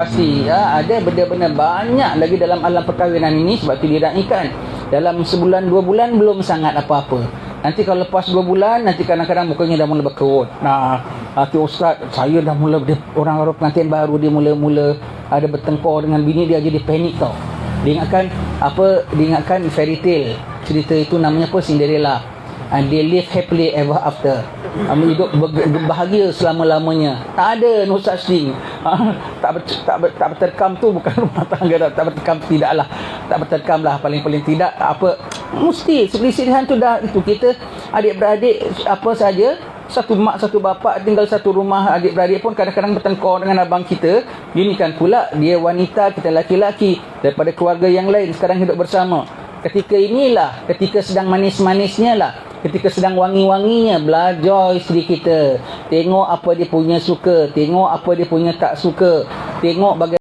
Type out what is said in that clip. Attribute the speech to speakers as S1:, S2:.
S1: Pasti ya, ada benda-benda banyak lagi dalam alam perkahwinan ini sebab tu diraihkan. Dalam sebulan dua bulan belum sangat apa-apa. Nanti kalau lepas dua bulan nanti kadang-kadang mukanya dah mula berkerut. Nah, hati ustaz saya dah mula dia, orang orang pengantin baru dia mula-mula ada bertengkar dengan bini dia jadi panik tau. Dia ingatkan apa dia ingatkan fairy tale. Cerita itu namanya apa Cinderella. And they live happily ever after. Kami hidup ber- bahagia selama-lamanya. Tak ada no such tak, ber, tak, ber, tak berterkam tu bukan rumah tangga dah. Tak berterkam tidaklah. Tak berterkam lah paling-paling tidak. Apa mesti perselisihan tu dah. Itu kita adik-beradik apa saja. Satu mak satu bapa tinggal satu rumah. Adik-beradik pun kadang-kadang bertengkar dengan abang kita. Gini kan pula dia wanita kita laki-laki daripada keluarga yang lain sekarang hidup bersama. Ketika inilah ketika sedang manis-manisnya lah ketika sedang wangi-wanginya belajar isteri kita. Tengok apa dia punya suka tengok apa dia punya tak suka. Tengok bagaimana